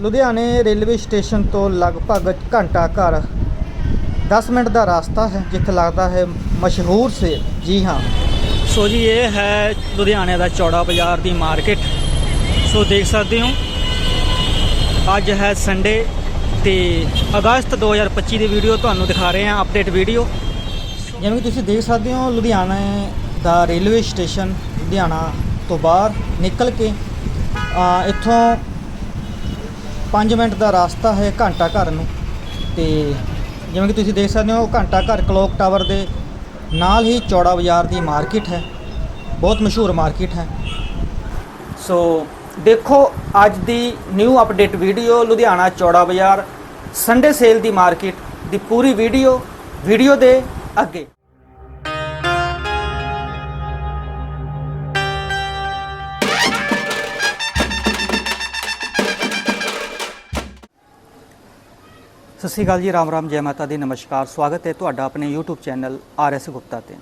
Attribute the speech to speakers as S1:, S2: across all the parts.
S1: ਲੁਧਿਆਣੇ railway station ਤੋਂ ਲਗਭਗ ਘੰਟਾ ਘਰ 10 ਮਿੰਟ ਦਾ ਰਸਤਾ ਹੈ ਜਿੱਥੇ ਲੱਗਦਾ ਹੈ ਮਸ਼ਹੂਰ ਸੇ ਜੀ ਹਾਂ। ਸੋ ਜੀ ਇਹ ਹੈ ਲੁਧਿਆਣੇ ਦਾ ਚੌੜਾ ਬਾਜ਼ਾਰ ਦੀ ਮਾਰਕੀਟ। ਸੋ ਦੇਖ ਸਕਦੇ ਹੋ ਅੱਜ ਹੈ ਸੰਡੇ ਤੇ ਅਗਸਤ 2025 ਦੀ ਵੀਡੀਓ ਤੁਹਾਨੂੰ ਦਿਖਾ ਰਹੇ ਹਾਂ ਅਪਡੇਟ ਵੀਡੀਓ। ਜਿਵੇਂ ਕਿ ਤੁਸੀਂ ਦੇਖ ਸਕਦੇ ਹੋ ਲੁਧਿਆਣਾ ਦਾ ਰੇਲਵੇ ਸਟੇਸ਼ਨ ਲੁਧਿਆਣਾ ਤੋਂ ਬਾਹਰ ਨਿਕਲ ਕੇ ਇੱਥੋਂ 5 ਮਿੰਟ ਦਾ ਰਸਤਾ ਹੈ ਘੰਟਾ ਘਰ ਨੂੰ। ਤੇ ਜਿਵੇਂ ਕਿ ਤੁਸੀਂ ਦੇਖ ਸਕਦੇ ਹੋ, ਘੰਟਾ ਘਰ ਕਲੋਕ ਟਾਵਰ ਦੇ ਨਾਲ ਹੀ ਚੌੜਾ ਬਾਜ਼ਾਰ ਦੀ ਮਾਰਕੀਟ ਹੈ। ਬਹੁਤ ਮਸ਼ਹੂਰ ਮਾਰਕੀਟ ਹੈ। ਸੋ ਦੇਖੋ, ਅੱਜ ਦੀ new update video Ludhiana Chaura Bazaar Sunday sale ਦੀ ਮਾਰਕੀਟ ਦੀ ਪੂਰੀ ਵੀਡੀਓ ਵੀਡੀਓ ਦੇ ਅੱਗੇ। ਸਤਿ ਸ਼੍ਰੀ ਅਕਾਲ ਜੀ, ਰਾਮ ਰਾਮ, ਜੈ ਮਾਤਾ ਦੀ, ਨਮਸਕਾਰ। ਸਵਾਗਤ ਹੈ ਤੁਹਾਡਾ ਆਪਣੇ YouTube ਚੈਨਲ ਆਰ.ਐਸ. ਗੁਪਤਾ ਤੇ।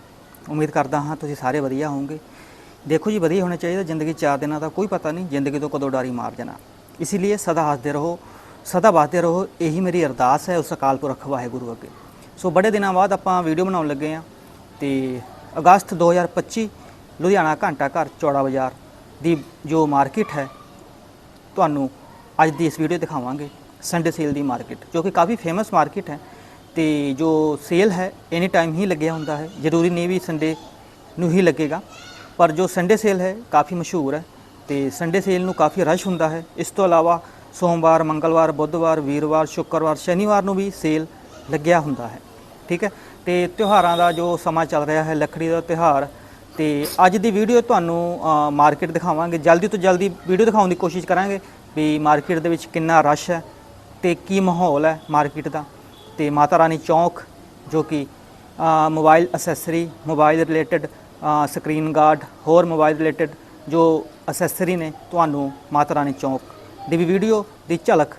S1: ਉਮੀਦ ਕਰਦਾ ਹਾਂ ਤੁਸੀਂ ਸਾਰੇ ਵਧੀਆ ਹੋਵੋਗੇ। ਦੇਖੋ ਜੀ, ਵਧੀਆ ਹੋਣਾ ਚਾਹੀਦਾ ਜ਼ਿੰਦਗੀ ਚਾਰ ਦਿਨਾਂ ਦਾ, ਕੋਈ ਪਤਾ ਨਹੀਂ ਜ਼ਿੰਦਗੀ ਤੋਂ ਕਦੋਂ ਡਾਰੀ ਮਾਰ ਜਾਣਾ। ਇਸ ਲਈ ਸਦਾ ਹੱਸਦੇ ਰਹੋ, ਸਦਾ ਬਾਤੇ ਰਹੋ, ਇਹੀ ਮੇਰੀ ਅਰਦਾਸ ਹੈ, ਉਸ ਅਕਾਲ ਪੁਰਖ ਵਾਹਿਗੁਰੂ ਅੱਗੇ। ਸੋ ਬੜੇ ਦਿਨਾਂ ਬਾਅਦ ਆਪਾਂ ਵੀਡੀਓ ਬਣਾਉਣ ਲੱਗੇ ਆ ਤੇ ਅਗਸਤ 2025 ਲੁਧਿਆਣਾ ਘੰਟਾ ਘਰ, ਚੌੜਾ ਬਾਜ਼ਾਰ ਦੀ ਜੋ ਮਾਰਕੀਟ ਹੈ, ਤੁਹਾਨੂੰ ਅੱਜ ਦੀ ਇਸ ਵੀਡੀਓ ਦਿਖਾਵਾਂਗੇ। ਸੰਡੇ ਸੇਲ ਦੀ ਮਾਰਕੀਟ ਜੋ ਕਿ ਕਾਫੀ ਫੇਮਸ ਮਾਰਕੀਟ ਹੈ ਤੇ ਜੋ ਸੇਲ ਹੈ ਐਨੀ ਟਾਈਮ ਹੀ ਲੱਗਿਆ ਹੁੰਦਾ ਹੈ। ਜ਼ਰੂਰੀ ਨਹੀਂ ਵੀ ਸੰਡੇ ਨੂੰ ਹੀ ਲੱਗੇਗਾ, ਪਰ ਜੋ ਸੰਡੇ ਸੇਲ ਹੈ, ਕਾਫੀ ਮਸ਼ਹੂਰ ਹੈ ਤੇ ਸੰਡੇ ਸੇਲ ਨੂੰ ਕਾਫੀ ਰਸ਼ ਹੁੰਦਾ ਹੈ। ਇਸ ਤੋਂ ਇਲਾਵਾ ਸੋਮਵਾਰ, ਮੰਗਲਵਾਰ, ਬੁੱਧਵਾਰ, ਵੀਰਵਾਰ, ਸ਼ੁੱਕਰਵਾਰ, ਸ਼ਨੀਵਾਰ ਨੂੰ ਵੀ ਸੇਲ ਲੱਗਿਆ ਹੁੰਦਾ ਹੈ। ਠੀਕ ਹੈ? ਤੇ ਤਿਉਹਾਰਾਂ ਦਾ ਜੋ ਸਮਾਂ ਚੱਲ ਰਿਹਾ ਹੈ, ਲੱਕੜੀ ਦਾ ਤਿਉਹਾਰ, ਤੇ ਅੱਜ ਦੀ ਵੀਡੀਓ ਤੁਹਾਨੂੰ ਮਾਰਕੀਟ ਦਿਖਾਵਾਂਗੇ। ਜਲਦੀ ਤੋਂ ਜਲਦੀ ਵੀਡੀਓ ਦਿਖਾਉਣ ਦੀ ਕੋਸ਼ਿਸ਼ ਕਰਾਂਗੇ ਵੀ ਮਾਰਕੀਟ ਦੇ ਵਿੱਚ ਕਿੰਨਾ ਰਸ਼ ਹੈ। ਤੇ ਕੀ ਮਾਹੌਲ ਹੈ ਮਾਰਕੀਟ ਦਾ? ਤੇ ਮਾਤਾ ਰਾਣੀ ਚੌਂਕ ਜੋ ਕਿ ਅ, mobile accessory mobile related screen guard ਹੋਰ ਮੋਬਾਈਲ ਰਿਲੇਟਡ ਜੋ ਅਸੈਸਰੀ ਨੇ ਤੁਹਾਨੂੰ ਮਾਤਾ ਰਾਣੀ ਚੌਂਕ ਦੀ ਵੀ ਵੀਡੀਓ ਦੀ ਝਲਕ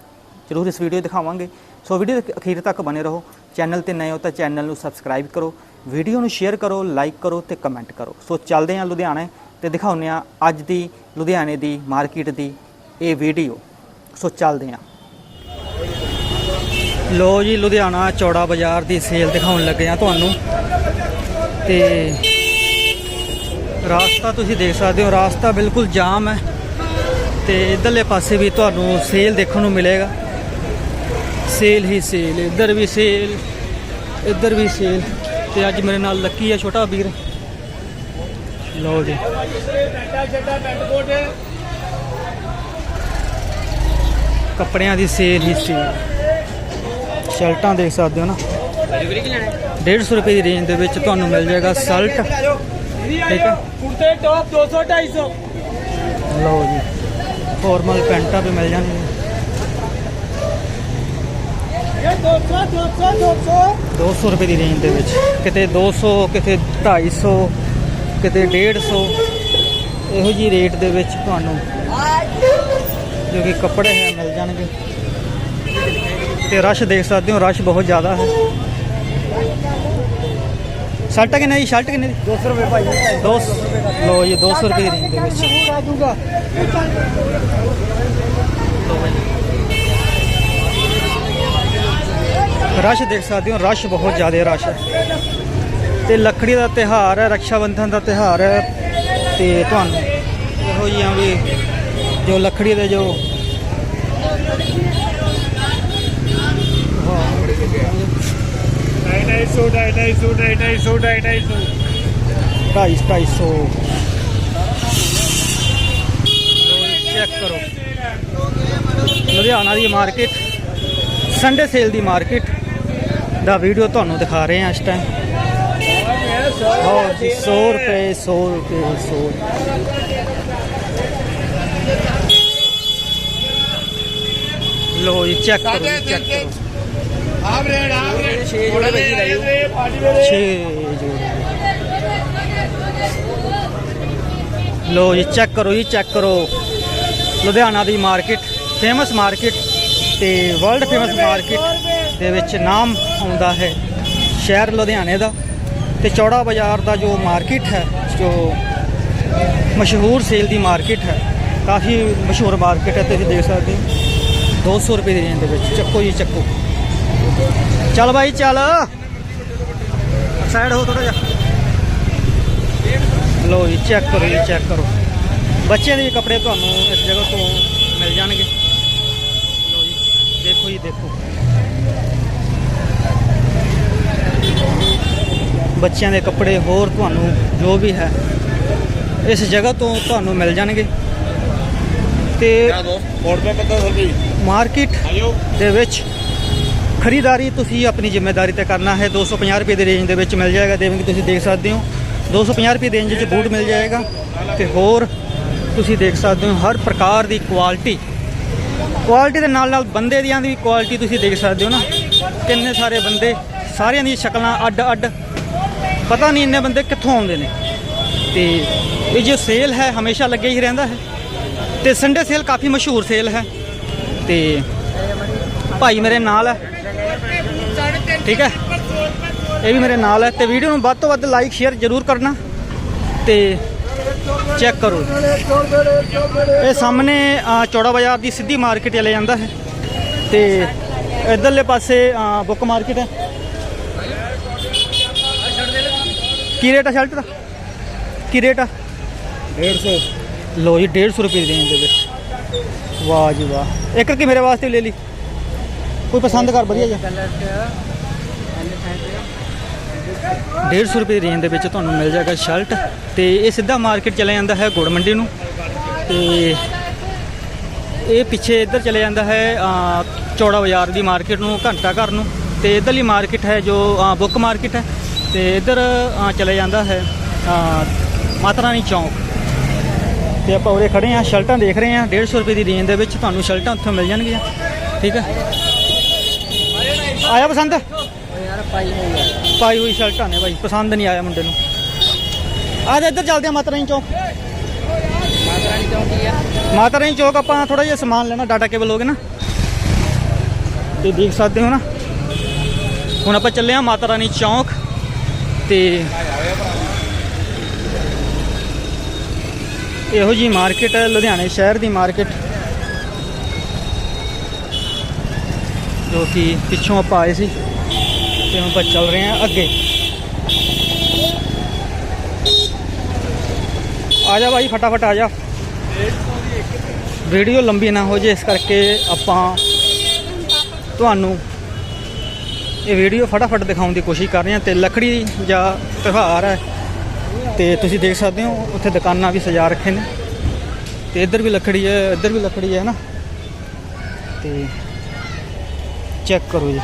S1: ਜ਼ਰੂਰ ਇਸ ਵੀਡੀਓ ਦਿਖਾਵਾਂਗੇ। ਸੋ ਵੀਡੀਓ ਦੇ ਅਖੀਰ ਤੱਕ ਬਨੇ ਰਹੋ। ਚੈਨਲ ਤੇ ਨਏ ਹੋ ਤਾਂ ਚੈਨਲ ਨੂੰ ਸਬਸਕ੍ਰਾਈਬ ਕਰੋ। ਵੀਡੀਓ ਨੂੰ ਸ਼ੇਅਰ ਕਰੋ ਲਾਈਕ ਕਰੋ ਤੇ ਕਮੈਂਟ ਕਰੋ। ਸੋ ਚੱਲਦੇ ਹਾਂ ਲੁਧਿਆਣੇ ਤੇ ਦਿਖਾਉਂਦੇ ਹਾਂ ਅੱਜ ਦੀ ਲੁਧਿਆਣੇ ਦੀ ਮਾਰਕੀਟ ਦੀ ਇਹ ਵੀਡੀਓ ਸੋ ਚੱਲਦੇ ਹਾਂ। ਲੋ ਜੀ, ਲੁਧਿਆਣਾ ਚੌੜਾ ਬਾਜ਼ਾਰ ਦੀ ਸੇਲ ਦਿਖਾਉਣ ਲੱਗੇ ਆ ਤੁਹਾਨੂੰ। ਤੇ ਰਾਸਤਾ ਤੁਸੀਂ ਦੇਖ ਸਕਦੇ ਹੋ, ਰਾਸਤਾ ਬਿਲਕੁਲ ਜਾਮ ਹੈ। ਤੇ ਇਧਰਲੇ ਪਾਸੇ ਵੀ ਤੁਹਾਨੂੰ ਸੇਲ ਦੇਖਣ ਨੂੰ ਮਿਲੇਗਾ। ਸੇਲ ਹੀ ਸੇਲ, ਇੱਧਰ ਵੀ ਸੇਲ, ਇੱਧਰ ਵੀ ਸੇਲ। ਤੇ ਅੱਜ ਮੇਰੇ ਨਾਲ ਲੱਕੀ ਹੈ, ਛੋਟਾ ਵੀਰ। ਲਓ ਜੀ। ਕੱਪੜਿਆਂ ਦੀ ਸੇਲ ਹੀ ਸੇਲ। ਸ਼ਰਟਾਂ ਦੇਖ ਸਕਦੇ ਹੋ ਨਾ। 150 ਰੁਪਏ ਦੀ ਰੇਂਜ ਦੇ ਵਿੱਚ ਤੁਹਾਨੂੰ ਮਿਲ ਜਾਏਗਾ ਸ਼ਰਟ। ਠੀਕ ਹੈ
S2: ਕੁੜਤੇ ਟੌਪ 200 250
S1: ਲਓ ਜੀ ਫਾਰਮਲ ਪੈਂਟਾਂ ਵੀ ਮਿਲ ਜਾਣਗੀਆਂ।
S2: ਇਹ 200 200 200
S1: 200 ਰੁਪਏ ਦੀ ਰੇਂਜ ਦੇ ਵਿੱਚ। ਕਿਤੇ 200 ਕਿਤੇ 250 ਕਿਤੇ 150 ਇਹੋ ਜੀ ਰੇਟ ਦੇ ਵਿੱਚ ਤੁਹਾਨੂੰ ਜੋ ਕਿ ਕੱਪੜੇ ਹੈ ਮਿਲ ਜਾਣਗੇ। ਤੇ ਰਸ਼ ਦੇਖ ਸਕਦੇ ਹੋ ਰਸ਼ ਬਹੁਤ ਜ਼ਿਆਦਾ ਹੈ। ਸ਼ਰਟ ਕਿੰਨੇ ਜੀ ਸ਼ਰਟ ਕਿੰਨੇ ਦੀ?
S2: 200 ਰੁਪਏ ਭਾਈ।
S1: 200 ਲੋ ਜੀ 200 ਰੁਪਏ ਦੀ ਰੇਂਜ ਦੇ ਵਿੱਚ।
S2: ਆ
S1: ਰਸ਼ ਦੇਖ ਸਕਦੇ ਹੋ ਰਸ਼ ਬਹੁਤ ਜ਼ਿਆਦਾ ਰਸ਼ ਹੈ ਤੇ ਲੱਕੜੀ ਦਾ ਤਿਹਾਰ ਹੈ ਰੱਖਿਆ ਬੰਧਨ ਦਾ ਤਿਹਾਰ ਹੈ। ਤੇ ਤੁਹਾਨੂੰ ਇਹੋ ਜਿਹੀਆਂ ਵੀ ਜੋ ਲੱਕੜੀ ਦੇ ਜੋ
S2: ਢਾਈ ਢਾਈ ਸੌ, ਢਾਈ ਢਾਈ ਸੌ, ਢਾਈ ਢਾਈ ਸੌ, ਢਾਈ ਢਾਈ ਸੌ।
S1: ਢਾਈ ਢਾਈ ਸੌ ਚੈੱਕ ਕਰੋ ਲੁਧਿਆਣਾ ਦੀ ਮਾਰਕੀਟ ਸੰਡੇ ਸੇਲ ਦੀ ਮਾਰਕੀਟ ਦਾ ਵੀਡੀਓ ਤੁਹਾਨੂੰ ਦਿਖਾ ਰਹੇ ਹਾਂ ਇਸ ਟਾਈਮ ਬਹੁਤ 100 ਰੁਪਏ 100 ਰੁਪਏ 100 ਲੋ ਜੀ ਚੈੱਕ ਕਰੋ ਜੀ ਚੈੱਕ ਕਰੋ।
S2: ਆਪ ਰੇਡ ਆਪ ਰੇਡ 6 ਜੋੜੇ ਭੇਜੀ ਰਹੀ ਪਾਰਟੀ ਵੇਲੇ
S1: 6 ਲੋ ਜੀ ਚੈੱਕ ਕਰੋ ਜੀ ਚੈੱਕ ਕਰੋ। ਲੁਧਿਆਣਾ ਦੀ ਮਾਰਕੀਟ ਫੇਮਸ ਮਾਰਕੀਟ ਤੇ ਵਰਲਡ ਫੇਮਸ ਮਾਰਕੀਟ ਦੇ ਵਿੱਚ ਨਾਮ ਆਉਂਦਾ ਹੈ ਸ਼ਹਿਰ ਲੁਧਿਆਣੇ ਦਾ। ਤੇ ਚੌੜਾ ਬਾਜ਼ਾਰ ਦਾ ਜੋ ਮਾਰਕੀਟ ਹੈ ਜੋ ਮਸ਼ਹੂਰ ਸੇਲ ਦੀ ਮਾਰਕੀਟ ਹੈ ਕਾਫੀ ਮਸ਼ਹੂਰ ਮਾਰਕੀਟ ਹੈ ਤੁਸੀਂ ਦੇਖ ਸਕਦੇ ਹੋ। 200 ਰੁਪਏ ਦੀ ਰੇਂਜ ਦੇ ਵਿੱਚ। ਚੱਕੋ ਜੀ ਚੱਕੋ। ਚੱਲ ਬਾਈ ਚੱਲ। ਸਾਈਡ ਹੋ ਥੋੜਾ ਜਿਹਾ। ਲੋ ਜੀ ਚੈੱਕ ਕਰੋ ਜੀ ਚੈੱਕ ਕਰੋ। ਬੱਚਿਆਂ ਦੇ ਕੱਪੜੇ ਤੁਹਾਨੂੰ ਇਸ ਜਗ੍ਹਾ ਤੋਂ ਮਿਲ ਜਾਣਗੇ। ਲੋ ਜੀ ਦੇਖੋ ਜੀ ਦੇਖੋ। ਬੱਚਿਆਂ ਦੇ ਕੱਪੜੇ ਹੋਰ ਤੁਹਾਨੂੰ ਜੋ ਵੀ ਹੈ ਇਸ ਜਗ੍ਹਾ ਤੋਂ ਤੁਹਾਨੂੰ ਮਿਲ ਜਾਣਗੇ। ਤੇ ਮਾਰਕੀਟ ਦੇ ਵਿੱਚ ਖਰੀਦਾਰੀ ਤੁਸੀਂ ਆਪਣੀ ਜ਼ਿੰਮੇਵਾਰੀ ਤੇ ਕਰਨਾ ਹੈ। 250 ਰੁਪਏ ਦੀ ਰੇਂਜ ਦੇ ਵਿੱਚ ਮਿਲ ਜਾਏਗਾ। ਜਿਵੇਂ ਕਿ ਤੁਸੀਂ ਦੇਖ ਸਕਦੇ ਹੋ। 250 ਰੁਪਏ ਦੀ ਰੇਂਜ ਵਿੱਚ ਬੂਟ ਮਿਲ ਜਾਏਗਾ। ਤੇ ਹੋਰ ਤੁਸੀਂ ਦੇਖ ਸਕਦੇ ਹੋ, ਹਰ ਪ੍ਰਕਾਰ ਦੀ ਕੁਆਲਿਟੀ। ਕੁਆਲਿਟੀ ਦੇ ਨਾਲ ਨਾਲ ਬੰਦੇ ਦੀਆਂ ਦੀ ਵੀ ਕੁਆਲਿਟੀ ਤੁਸੀਂ ਦੇਖ ਸਕਦੇ ਹੋ ਨਾ। ਕਿੰਨੇ ਸਾਰੇ ਬੰਦੇ, ਸਾਰਿਆਂ ਦੀਆਂ ਸ਼ਕਲਾਂ ਅੱਡ ਅੱਡ। ਪਤਾ ਨਹੀਂ ਇੰਨੇ ਬੰਦੇ ਕਿੱਥੋਂ ਆਉਂਦੇ ਨੇ। ਤੇ ਇਹ ਜੋ ਸੇਲ ਹੈ, ਹਮੇਸ਼ਾ ਲੱਗੇ ਹੀ ਰਹਿੰਦਾ ਹੈ। ਤੇ ਸੰਡੇ ਸੇਲ ਕਾਫੀ ਮਸ਼ਹੂਰ ਸੇਲ ਹੈ। ਤੇ ਭਾਈ ਮੇਰੇ ਨਾਲ ਹੈ ਠੀਕ ਹੈ? ਇਹ ਵੀ ਮੇਰੇ ਨਾਲ ਹੈ ਤੇ ਵੀਡੀਓ ਨੂੰ ਵੱਧ ਤੋਂ ਵੱਧ ਲਾਈਕ ਸ਼ੇਅਰ ਜ਼ਰੂਰ ਕਰਨਾ ਤੇ ਚੈੱਕ ਕਰੋ। ਇਹ ਸਾਹਮਣੇ ਚੌੜਾ ਬਾਜ਼ਾਰ ਦੀ ਸਿੱਧੀ ਮਾਰਕੀਟ ਚਲੇ ਜਾਂਦਾ ਹੈ ਤੇ ਇਧਰਲੇ ਪਾਸੇ ਬੁੱਕ ਮਾਰਕੀਟ ਹੈ। ਕੀ ਰੇਟ ਆ ਸ਼ਰਟ ਦਾ? ਕੀ ਰੇਟ ਆ?
S2: 150
S1: ਲੋ ਜੀ 150 ਰੁਪਏ ਦੇ ਦੇ ਵਿੱਚ ਵਾਹ ਜੀ ਵਾਹ। ਇੱਕ ਕੀ ਮੇਰੇ ਵਾਸਤੇ ਲੈ ਲਈ। ਕੋਈ ਪਸੰਦ ਕਰ ਵਧੀਆ ਜੀ 150 ਰੁਪਏ ਦੀ ਰੇਂਜ ਦੇ ਵਿੱਚ ਤੁਹਾਨੂੰ ਮਿਲ ਜਾਏਗਾ ਸ਼ਰਟ ਤੇ ਇਹ ਸਿੱਧਾ ਮਾਰਕੀਟ ਚਲਾ ਜਾਂਦਾ ਹੈ ਗੁੜ ਮੰਡੀ ਨੂੰ। ਤੇ ਇਹ ਪਿੱਛੇ ਇੱਧਰ ਚਲੇ ਜਾਂਦਾ ਹੈ ਚੌੜਾ ਬਾਜ਼ਾਰ ਦੀ ਮਾਰਕੀਟ ਨੂੰ ਘੰਟਾ ਘਰ ਨੂੰ। ਤੇ ਇੱਧਰਲੀ ਮਾਰਕੀਟ ਹੈ ਜੋ ਬੁੱਕ ਮਾਰਕੀਟ ਹੈ। ਤੇ ਇੱਧਰ ਅ, ਚਲੇ ਜਾਂਦਾ ਹੈ ਮਾਤਾ ਰਾਣੀ ਚੌਂਕ। ਤੇ ਆਪਾਂ ਉਰੇ ਖੜੇ ਆ ਸ਼ਰਟਾਂ ਦੇਖ ਰਹੇ ਆ 150 ਰੁਪਏ ਦੀ ਰੇਂਜ ਦੇ ਵਿੱਚ ਤੁਹਾਨੂੰ ਸ਼ਰਟਾਂ ਉੱਥੋਂ ਮਿਲ ਜਾਣਗੀਆਂ। ਠੀਕ ਹੈ। ਆਇਆ ਪਸੰਦ? ਪਾਈ ਹੋਈ ਪਾਈ ਹੋਈ ਸ਼ਰਟਾਂ ਨੇ ਭਾਈ, ਪਸੰਦ ਨਹੀਂ ਆਇਆ ਮੁੰਡੇ ਨੂੰ। ਆ ਜਾ ਇੱਧਰ ਚੱਲਦੇ ਆ ਮਾਤਾ ਰਾਣੀ ਚੌਕ। ਮਾਤਾ ਰਾਣੀ ਚੌਕ ਆਪਾਂ ਥੋੜਾ ਜਿਹਾ ਸਮਾਨ ਲੈਣਾ ਡਾਟਾ ਕੇਬਲ ਹੋਗੇ ਨਾ। ਤੇ ਦੇਖ ਸਕਦੇ ਹੋ ਨਾ। ਹੁਣ ਆਪਾਂ ਚੱਲੇ ਆ ਮਾਤਾ ਰਾਣੀ ਚੌਕ ਤੇ ਇਹੋ ਜੀ ਮਾਰਕੀਟ ਹੈ, ਲੁਧਿਆਣੇ ਸ਼ਹਿਰ ਦੀ ਮਾਰਕੀਟ ਜੋ ਕਿ ਪਿੱਛੋਂ ਆਪਾਂ ਆਏ ਸੀ। ਤੇ ਹੁਣ ਆਪਾਂ ਚੱਲ ਰਹੇ ਹਾਂ ਅੱਗੇ। ਆ ਜਾ ਭਾਈ ਫਟਾਫਟ ਆ ਜਾ। ਵੀਡੀਓ ਲੰਬੀ ਨਾ ਹੋ ਜੇ, ਇਸ ਕਰਕੇ ਆਪਾਂ ਤੁਹਾਨੂੰ ਇਹ ਵੀਡੀਓ ਫਟਾਫਟ ਦਿਖਾਉਣ ਦੀ ਕੋਸ਼ਿਸ਼ ਕਰ ਰਹੇ ਹਾਂ ਤੇ ਲੱਕੜੀ ਜਾਂ ਤਿਉਹਾਰ ਹੈ। ਤੇ ਤੁਸੀਂ ਦੇਖ ਸਕਦੇ ਹੋ, ਉੱਥੇ ਦੁਕਾਨਾਂ ਵੀ ਸਜਾ ਰੱਖੇ ਨੇ। ਤੇ ਇੱਧਰ ਵੀ ਲੱਕੜੀ ਹੈ, ਇੱਧਰ ਵੀ ਲੱਕੜੀ ਹੈ ਨਾ। ਤੇ ਚੈੱਕ ਕਰੋ ਜੀ।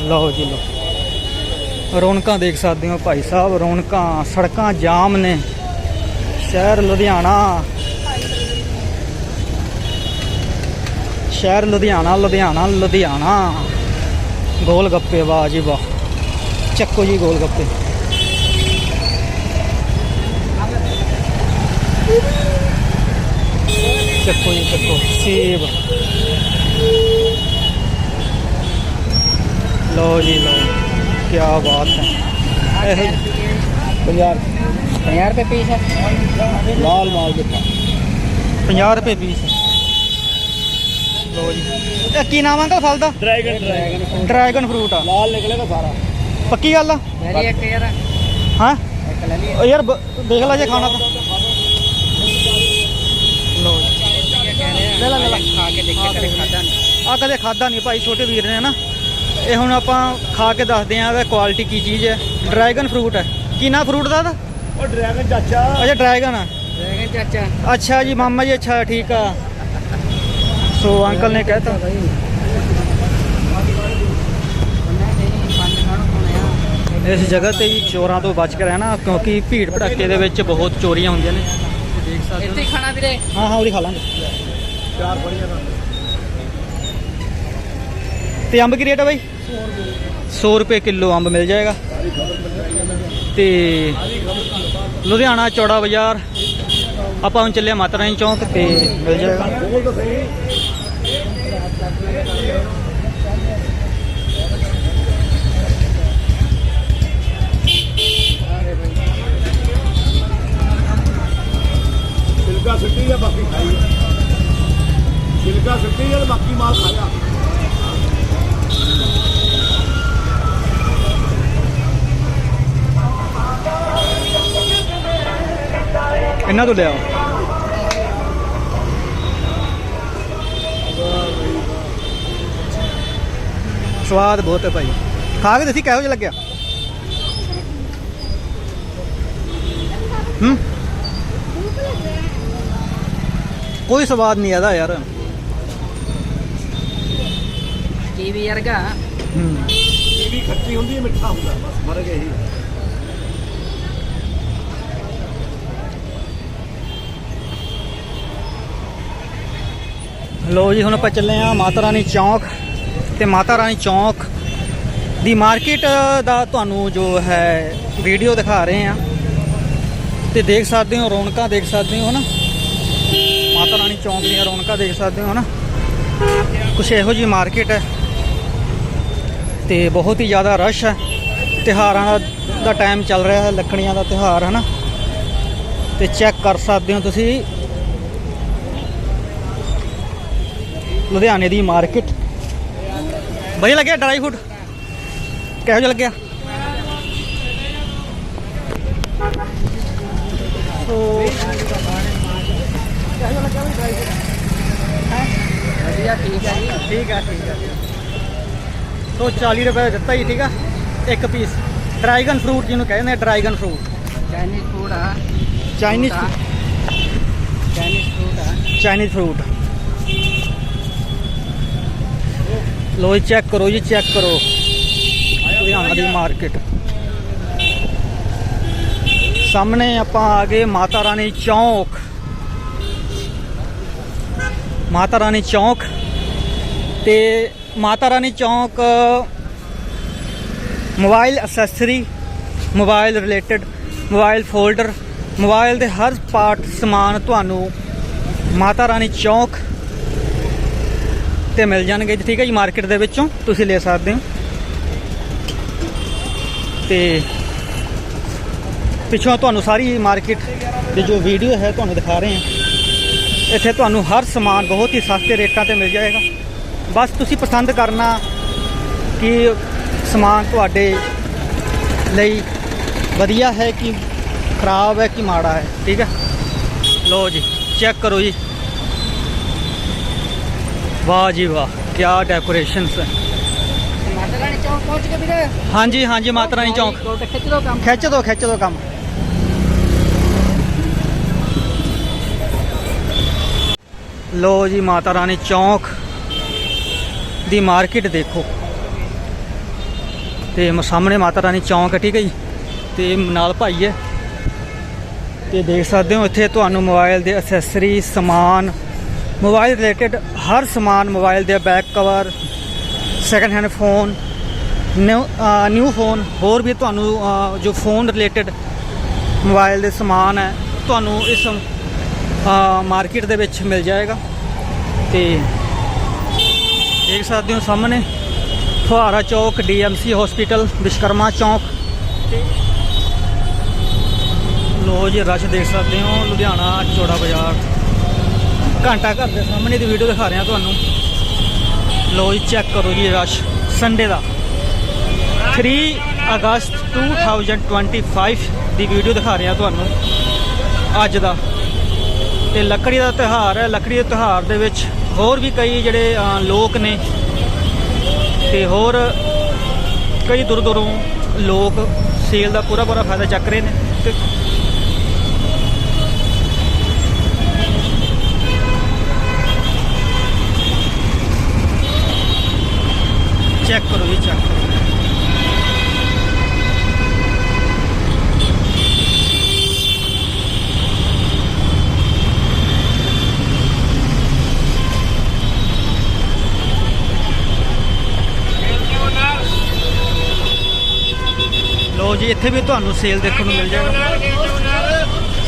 S1: ਲਓ ਜੀ ਲਓ। ਰੌਣਕਾਂ ਦੇਖ ਸਕਦੇ ਹੋ ਭਾਈ ਸਾਹਿਬ, ਰੌਣਕਾਂ, ਸੜਕਾਂ ਜਾਮ ਨੇ। ਸ਼ਹਿਰ ਲੁਧਿਆਣਾ। ਸ਼ਹਿਰ ਲੁਧਿਆਣਾ ਲੁਧਿਆਣਾ ਲੁਧਿਆਣਾ। ਗੋਲ ਗੱਪੇ ਵਾਹ ਜੀ ਵਾਹ। ਚੱਕੋ ਜੀ ਗੋਲ ਗੱਪੇ ਚੱਕੋ ਜੀ ਚੱਕੋ। ਸੇਬ। ਲਓ ਜੀ ਲਓ। ਕੀ ਬਾਤ ਹੈ। ਇਹ
S2: 50
S3: 50 ਰੁਪਏ ਪੀਸ ਹੈ।
S2: ਲਾਲ ਮਾਲ ਦਿੱਤਾ
S1: 50 ਰੁਪਏ ਪੀਸ ਲਓ ਜੀ। ਕੀ ਨਾਮ ਅੰਕਲ? ਫਲ ਦਾ?
S2: ਡਰੈਗਨ ਡਰੈਗਨ
S1: ਡਰੈਗਨ ਫਰੂਟ ਆ।
S2: ਲਾਲ ਨਿਕਲੇਗਾ ਸਾਰਾ।
S1: ਪੱਕੀ ਗੱਲ ਆ?
S3: ਮੇਰੀ ਇੱਕ ਯਾਰ
S1: ਹਾਂ?
S3: ਇੱਕ ਲੈ ਲਈ
S1: ਯਾਰ ਦੇਖ ਲੈ ਜੇ ਖਾਣਾ ਤਾਂ। ਲਓ
S3: ਲੈ ਲੈ ਲੈ ਖਾ ਕੇ ਦੇਖੇ ਕਦੇ ਖਾਦਾ ਨਹੀਂ।
S1: ਆ ਕਦੇ ਖਾਦਾ ਨਹੀਂ ਭਾਈ ਛੋਟੇ ਵੀਰ ਨੇ ਨਾ? ਇਹ ਹੁਣ ਆਪਾਂ ਖਾ ਕੇ ਦੱਸਦੇ ਆਂ ਇਹਦਾ ਕੁਆਲਿਟੀ ਕੀ ਚੀਜ਼ ਹੈ। ਡਰੈਗਨ ਫਰੂਟ ਹੈ। ਕੀ ਨਾ ਫਰੂਟ ਦਾ
S2: ਉਹ ਡਰੈਗਨ ਚਾਚਾ।
S1: ਅੱਛਾ ਡਰੈਗਨ ਆ।
S3: ਡਰੈਗਨ ਚਾਚਾ।
S1: ਅੱਛਾ ਜੀ ਮਾਮਾ ਜੀ ਅੱਛਾ ਠੀਕ ਆ। ਸੋ ਅੰਕਲ ਨੇ ਕਹਿਤਾ। ਇਸ ਜਗ੍ਹਾ ਤੇ ਹੀ ਚੋਰਾਂ ਤੋਂ ਬਚ ਕੇ ਰਹਿਣਾ ਕਿਉਂਕਿ ਭੀੜ ਭੜੱਕੇ ਦੇ ਵਿੱਚ ਬਹੁਤ ਚੋਰੀਆਂ ਹੁੰਦੀਆਂ ਨੇ। ਦੇਖ ਸਕਦੇ
S3: ਖਾਣਾ ਵੀਰੇ।
S1: ਹਾਂ ਹਾਂ ਉਹਦੀ ਖਾ ਲਾਂਗੇ।
S2: ਚਾਰ ਬੜੀਆਂ
S1: ਤੇ ਅੰਬ ਕੀ ਰੇਟ ਆ ਬਾਈ? ਸੌ ਰੁਪਏ ਕਿਲੋ ਅੰਬ ਮਿਲ ਜਾਏਗਾ। ਤੇ ਲੁਧਿਆਣਾ ਚੌੜਾ ਬਾਜ਼ਾਰ, ਆਪਾਂ ਹੁਣ ਚੱਲਿਆ ਮਾਤਾ ਰਾਣੀ ਚੌਂਕ ਤੇ ਮਿਲ ਜਾਏਗਾ।
S2: ਛਿਲਕਾ ਸੁੱਟੀ ਬਾਕੀ ਖਾਈ। ਛਿਲਕਾ ਸੁੱਟੀ ਆ ਬਾਕੀ ਮਾਲ ਖਾਇਆ।
S1: ਇਹਨਾਂ ਤੋਂ ਲਿਆ ਸਵਾਦ ਬਹੁਤ ਹੈ ਭਾਈ। ਖਾ ਕੇ ਦੱਸੀ ਕਿਹੋ ਜਿਹਾ ਲੱਗਿਆ? ਹੂੰ? ਕੋਈ ਸਵਾਦ ਨਹੀਂ ਆਦਾ ਯਾਰ।
S3: ਟੀਵੀ ਵਰਗਾ
S1: ਹੂੰ।
S2: ਇਹ ਵੀ ਖੱਟੀ ਹੁੰਦੀ ਹੈ ਮਿੱਠਾ ਹੁੰਦਾ ਬਸ ਫ਼ਰਕ ਇਹੀ। ਹੈ।
S1: ਲੋ ਜੀ, ਹੁਣ ਆਪਾਂ ਚੱਲੇ ਆ ਮਾਤਾ ਰਾਣੀ ਚੌਂਕ ਤੇ ਮਾਤਾ ਰਾਣੀ ਚੌਂਕ ਦੀ ਮਾਰਕੀਟ ਦਾ ਤੁਹਾਨੂੰ ਜੋ ਹੈ ਵੀਡੀਓ ਦਿਖਾ ਰਹੇ ਆ ਤੇ ਦੇਖ ਸਕਦੇ ਹੋ, ਰੌਣਕਾਂ ਦੇਖ ਸਕਦੇ ਹੋ ਨਾ ਮਾਤਾ ਰਾਣੀ ਚੌਂਕ ਦੀਆਂ ਰੌਣਕਾਂ ਦੇਖ ਸਕਦੇ ਹੋ ਨਾ ਕੁਛ ਇਹੋ ਜੀ ਮਾਰਕੀਟ ਹੈ ਤੇ ਬਹੁਤ ਹੀ ਜ਼ਿਆਦਾ ਰਸ਼ ਹੈ। ਤਿਹਾਰਾਂ ਦਾ ਟਾਈਮ ਚੱਲ ਰਿਹਾ ਹੈ, ਲੱਕੜੀਆਂ ਦਾ ਤਿਹਾਰ ਹੈ ਨਾ ਤੇ ਚੈੱਕ ਕਰ ਸਕਦੇ ਹੋ ਤੁਸੀਂ। ਲੁਧਿਆਣੇ ਦੀ ਮਾਰਕੀਟ। ਵਧੀਆ ਲੱਗਿਆ ਡਰਾਈ ਫੂਡ ਕਿਹੋ ਜਿਹਾ ਲੱਗਿਆ? ਸੋ
S3: ਵਧੀਆ ਠੀਕ ਹੈ ਜੀ।
S1: ਠੀਕ ਆ ਠੀਕ ਆ। ਸੋ 40 ਰੁਪਏ ਦਾ ਦਿੱਤਾ ਜੀ ਠੀਕ ਆ? ਇੱਕ ਪੀਸ ਡਰੈਗਨ ਫਰੂਟ ਜਿਹਨੂੰ ਕਹਿੰਦੇ ਆ ਡਰੈਗਨ ਫਰੂਟ
S3: ਚਾਈਨੀਜ਼ ਫੂਡ ਆ।
S1: ਚਾਈਨੀਜ਼
S3: ਚਾਈਨੀਜ਼ ਫੂਡ ਆ।
S1: ਚਾਈਨੀਜ਼ ਫਰੂਟ ਲੋ ਜੀ ਚੈੱਕ ਕਰੋ ਜੀ ਚੈੱਕ ਕਰੋ। ਲੁਧਿਆਣਾ ਦੀ ਮਾਰਕੀਟ ਸਾਹਮਣੇ ਆਪਾਂ ਆ ਗਏ ਮਾਤਾ ਰਾਣੀ ਚੌਂਕ। ਮਾਤਾ ਰਾਣੀ ਚੌਂਕ ਤੇ Mata Rani Chowk, mobile accessory mobile related mobile folder mobile ਦੇ ਹਰ ਪਾਰਟ ਸਮਾਨ ਤੁਹਾਨੂੰ ਮਾਤਾ ਰਾਣੀ ਚੌਂਕ ਤੇ ਮਿਲ ਜਾਣਗੇ ਜੀ, ਠੀਕ ਹੈ ਜੀ ਮਾਰਕੀਟ ਦੇ ਵਿੱਚੋਂ ਤੁਸੀਂ ਲੈ ਸਕਦੇ ਹੋ। ਤੇ ਪਿੱਛੋਂ ਤੁਹਾਨੂੰ ਸਾਰੀ ਮਾਰਕੀਟ ਦੀ ਜੋ ਵੀਡੀਓ ਹੈ ਤੁਹਾਨੂੰ ਦਿਖਾ ਰਹੇ ਹਾਂ। ਇੱਥੇ ਤੁਹਾਨੂੰ ਹਰ ਸਮਾਨ ਬਹੁਤ ਹੀ ਸਸਤੇ ਰੇਟਾਂ ਤੇ ਮਿਲ ਜਾਏਗਾ। ਬਸ ਤੁਸੀਂ ਪਸੰਦ ਕਰਨਾ ਕਿ ਸਮਾਨ ਤੁਹਾਡੇ ਲਈ ਵਧੀਆ ਹੈ ਕਿ ਖਰਾਬ ਹੈ ਕਿ ਮਾੜਾ ਹੈ ਠੀਕ ਹੈ? ਲੋ ਜੀ ਚੈੱਕ ਕਰੋ ਜੀ। ਵਾਹ ਜੀ ਵਾਹ ਕੀ ਡੈਕੋਰੇਸ਼ਨਸ ਹੈ।
S3: ਮਾਤਾ ਰਾਣੀ ਚੌਕ ਪਹੁੰਚ ਗਏ ਵੀਰੇ?
S1: ਹਾਂਜੀ ਹਾਂਜੀ ਮਾਤਾ ਰਾਣੀ ਚੌਂਕ।
S3: ਖਿੱਚ ਲਓ ਕੰਮ।
S1: ਖਿੱਚ ਦੋ ਖਿੱਚ ਦੋ ਕੰਮ। ਲੋ ਜੀ ਮਾਤਾ ਰਾਣੀ ਚੌਂਕ ਦੀ ਮਾਰਕੀਟ ਦੇਖੋ। ਤੇ ਸਾਹਮਣੇ ਮਾਤਾ ਰਾਣੀ ਚੌਂਕ ਹੈ ਠੀਕ ਹੈ ਜੀ। ਤੇ ਨਾਲ ਭਾਈ ਹੈ। ਤੇ ਦੇਖ ਸਕਦੇ ਹੋ ਇੱਥੇ ਤੁਹਾਨੂੰ ਮੋਬਾਈਲ ਦੇ ਅਸੈਸਰੀ ਸਮਾਨ ਮੋਬਾਈਲ ਰਿਲੇਟਡ ਹਰ ਸਮਾਨ ਮੋਬਾਈਲ ਦੇ back cover second hand phone new new phone ਹੋਰ ਵੀ ਤੁਹਾਨੂੰ ਜੋ ਫੋਨ ਰਿਲੇਟਡ ਮੋਬਾਈਲ ਦੇ ਸਮਾਨ ਹੈ, ਤੁਹਾਨੂੰ ਇਸ ਮਾਰਕੀਟ ਦੇ ਵਿੱਚ ਮਿਲ ਜਾਏਗਾ। ਤੇ ਦੇਖ ਸਕਦੇ ਹੋ ਸਾਹਮਣੇ, ਫੁਹਾਰਾ ਚੌਕ ਡੀਐਮਸੀ ਹਸਪੀਟਲ ਵਿਸ਼ਕਰਮਾ ਚੌਕ। ਲੋ ਜੀ, ਰਸ਼ ਦੇਖ ਸਕਦੇ ਹੋ, ਲੁਧਿਆਣਾ ਚੌੜਾ ਬਾਜ਼ਾਰ। ਘੰਟਾ ਘਰ ਦੇ ਸਾਹਮਣੇ ਦੀ ਵੀਡੀਓ ਦਿਖਾ ਰਿਹਾ ਤੁਹਾਨੂੰ। ਲੋ ਜੀ ਚੈੱਕ ਕਰੋ ਜੀ ਰਸ਼ ਸੰਡੇ ਦਾ। 3 ਅਗਸਤ 2025 ਦੀ ਵੀਡੀਓ ਦਿਖਾ ਰਿਹਾ ਤੁਹਾਨੂੰ। ਅੱਜ ਦਾ। ਤੇ ਲੱਕੜੀ ਦਾ ਤਿਉਹਾਰ ਹੈ। ਲੱਕੜੀ ਦੇ ਤਿਉਹਾਰ ਦੇ ਵਿੱਚ ਹੋਰ ਵੀ ਕਈ ਜਿਹੜੇ ਲੋਕ ਨੇ। ਤੇ ਹੋਰ ਕਈ ਦੂਰ ਦੂਰੋਂ ਲੋਕ ਸੇਲ ਦਾ ਪੂਰਾ ਪੂਰਾ ਫਾਇਦਾ ਚੱਕ ਰਹੇ ਨੇ। ਚੈੱਕ ਕਰੋ ਜੀ ਚੈੱਕ ਕਰੋ। ਲੋ ਜੀ, ਇੱਥੇ ਵੀ ਤੁਹਾਨੂੰ ਸੇਲ ਦੇਖਣ ਨੂੰ ਮਿਲ ਜਾਏਗਾ।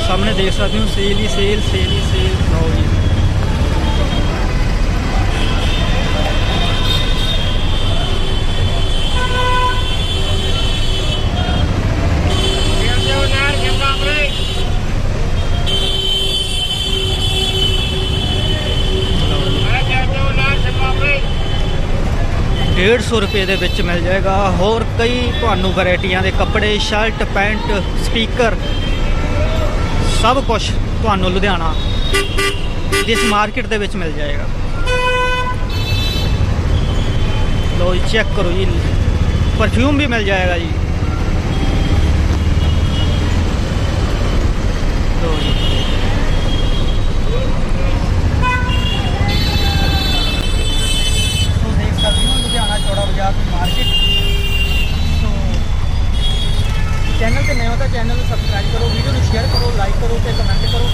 S1: ਸਾਹਮਣੇ ਦੇਖ ਸਕਦੇ ਹੋ ਸੇਲ ਹੀ ਸੇਲ ਸੇਲ ਹੀ ਸੇਲ ਲਓ ਜੀ। 150 ਰੁਪਏ ਦੇ ਵਿੱਚ ਮਿਲ ਜਾਏਗਾ। ਹੋਰ ਕਈ ਤੁਹਾਨੂੰ ਵੈਰਾਈਟੀਆਂ ਦੇ ਕੱਪੜੇ, ਸ਼ਰਟ, ਪੈਂਟ, ਸਪੀਕਰ, ਸਭ ਕੁਝ ਤੁਹਾਨੂੰ ਲੁਧਿਆਣਾ ਇਸ ਮਾਰਕੀਟ ਦੇ ਵਿੱਚ ਮਿਲ ਜਾਏਗਾ। ਲੋ ਜੀ, ਚੈੱਕ ਕਰੋ ਜੀ। ਪਰਫਿਊਮ ਵੀ ਮਿਲ ਜਾਏਗਾ ਜੀ। ਲੋ ਜੀ ਸੋ ਦੇਖ ਸਕਦੇ ਹੋ ਲੁਧਿਆਣਾ ਦੀ ਮਾਰਕੀਟ ਸੋ ਚੈਨਲ ਤੇ ਨਵੇਂ ਹੋ ਤਾਂ ਚੈਨਲ ਨੂੰ ਸਬਸਕ੍ਰਾਈਬ ਕਰੋ ਵੀਡੀਓ ਨੂੰ ਸ਼ੇਅਰ ਕਰੋ ਲਾਈਕ ਕਰੋ ਤੇ ਕਮੈਂਟ ਕਰੋ।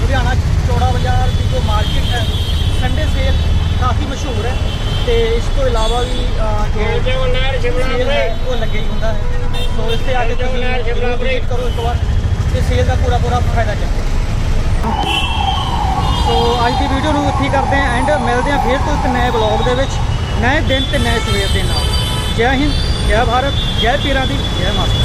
S1: ਲੁਧਿਆਣਾ ਚੌੜਾ ਬਾਜ਼ਾਰ ਦੀ ਜੋ ਮਾਰਕੀਟ ਹੈ ਸੰਡੇ ਸੇਲ ਕਾਫੀ ਮਸ਼ਹੂਰ ਹੈ ਤੇ ਇਸ ਤੋਂ ਇਲਾਵਾ ਵੀ ਜੋ ਸੇਲ ਹੈ ਉਹ ਲੱਗਿਆ ਹੀ ਹੁੰਦਾ ਹੈ। ਸੋ ਇਸ ਤੇ ਆ ਕੇ ਤੁਸੀਂ ਵਿਜ਼ਿਟ ਕਰੋ ਇੱਕ ਵਾਰ ਤੇ ਸੇਲ ਦਾ ਪੂਰਾ ਪੂਰਾ ਫਾਇਦਾ ਚੱਕੋ। ਸੋ ਅੱਜ ਦੀ ਵੀਡੀਓ ਨੂੰ ਇੱਥੇ ਕਰਦੇ ਹਾਂ ਐਂਡ ਮਿਲਦੇ ਹਾਂ ਫਿਰ ਤੋਂ ਇੱਕ ਨਏ ਬਲੌਗ ਦੇ ਵਿੱਚ। ਨਏ ਦਿਨ ਤੇ ਨਏ ਸਵੇਰ ਦੇ ਨਾਲ। ਜੈ ਹਿੰਦ, ਜੈ ਭਾਰਤ, ਜੈ ਪੀਰਾਂ ਦੀ ਜੈ ਮਾਤਾ।